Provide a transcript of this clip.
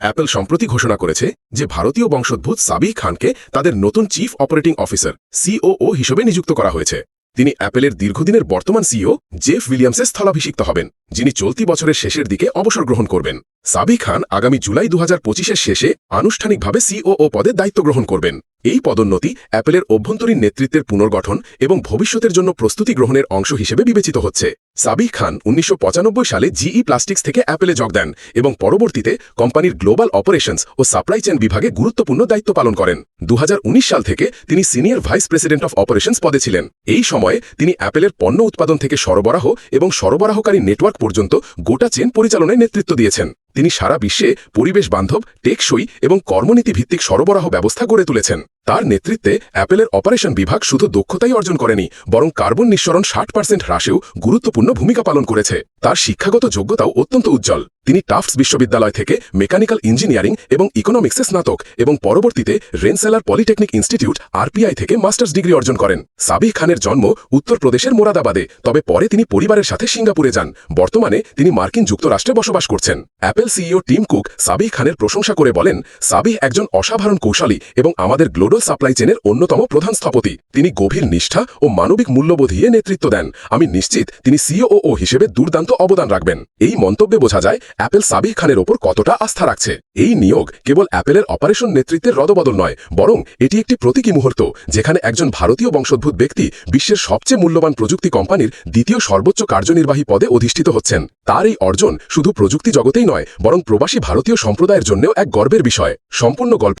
Apple সম্প্রতি ঘোষণা করেছে যে ভারতীয় বংশোদ্ভূত সাবি খানকে তাদের নতুন চিফ অপারেটিং অফিসার সিওও হিসেবে নিযুক্ত করা হয়েছে। তিনি অ্যাপেলের দীর্ঘদিনের বর্তমান সিইও জেফ উইলিয়ামসের স্থলাভিষিক্ত হবেন। যিনি চলতি বছরের শেষের দিকে অবসর গ্রহণ করবেন। সাবি খান আগামী জুলাই দু হাজার শেষে আনুষ্ঠানিকভাবে সিওও পদে দায়িত্ব গ্রহণ করবেন। এই পদোন্নতি অ্যাপেলের অভ্যন্তরীণ নেতৃত্বের পুনর্গঠন এবং ভবিষ্যতের জন্য প্রস্তুতি গ্রহণের অংশ হিসেবে বিবেচিত হচ্ছে। সাবিহ খান উনিশশো পঁচানব্বই সালে জিই প্লাস্টিক্স থেকে অ্যাপেলে যোগ দেন এবং পরবর্তীতে কোম্পানির গ্লোবাল অপারেশনস ও সাপ্লাই চেন বিভাগে গুরুত্বপূর্ণ দায়িত্ব পালন করেন। দু হাজার উনিশ সাল থেকে তিনি senior vice president of operations পদে ছিলেন। এই সময়ে তিনি অ্যাপেলের পণ্য উৎপাদন থেকে সরবরাহ এবং সরবরাহকারী নেটওয়ার্ক পর্যন্ত গোটা চেন পরিচালনায় নেতৃত্ব দিয়েছেন। তিনি সারা বিশ্বে পরিবেশ বান্ধব, টেকসই এবং কর্মনীতি ভিত্তিক সরবরাহ ব্যবস্থা গড়ে তুলেছেন। তার নেতৃত্বে অ্যাপেলের অপারেশন বিভাগ শুধু দক্ষতাই অর্জন করেনি, বরং কার্বন নিঃসরণ ষাট পার্সেন্ট হ্রাসেও গুরুত্বপূর্ণ ভূমিকা পালন করেছে। তার শিক্ষাগত যোগ্যতাও অত্যন্ত উজ্জ্বল। তিনি টাফটস বিশ্ববিদ্যালয় থেকে মেকানিক্যাল ইঞ্জিনিয়ারিং এবং ইকোনমিক্সে স্নাতক এবং পরবর্তীতে রেনসেলার পলিটেকনিক ইনস্টিটিউট আরপিআই থেকে মাস্টার্স ডিগ্রি অর্জন করেন। সাবিহ খানের জন্ম উত্তরপ্রদেশের মোরাদাবাদে, তবে পরে তিনি পরিবারের সাথে সিঙ্গাপুরে যান। বর্তমানে তিনি মার্কিন যুক্তরাষ্ট্রে বসবাস করছেন। Apple CEO Tim Cook Sabih খানের প্রশংসা করে বলেন, সাবিহ একজন অসাধারণ কৌশলী এবং আমাদের গ্লোবাল সাপ্লাই চেনের অন্যতম প্রধান স্থপতি। তিনি গভীর নিষ্ঠা ও মানবিক মূল্যবোধিয়ে নেতৃত্ব দেন। আমি নিশ্চিত তিনি সিওও হিসেবে দুর্দান্ত অবদান রাখবেন। এই মন্তব্যে বোঝা যায় অ্যাপেল সাবিহ খানের ওপর কতটা আস্থা রাখছে? এই নিয়োগ কেবল অ্যাপেলের অপারেশন নেতৃত্বের রদবদল নয়, বরং এটি একটি প্রতীকী মুহূর্ত, যেখানে একজন ভারতীয় বংশোদ্ভূত ব্যক্তি বিশ্বের সবচেয়ে মূল্যবান প্রযুক্তি কোম্পানির দ্বিতীয় সর্বোচ্চ কার্যনির্বাহী পদে অধিষ্ঠিত হচ্ছেন। তার এই অর্জন শুধু প্রযুক্তি জগতেই নয়, বরং প্রবাসী ভারতীয় সম্প্রদায়ের জন্যও এক গর্বের বিষয়। সম্পূর্ণ গল্প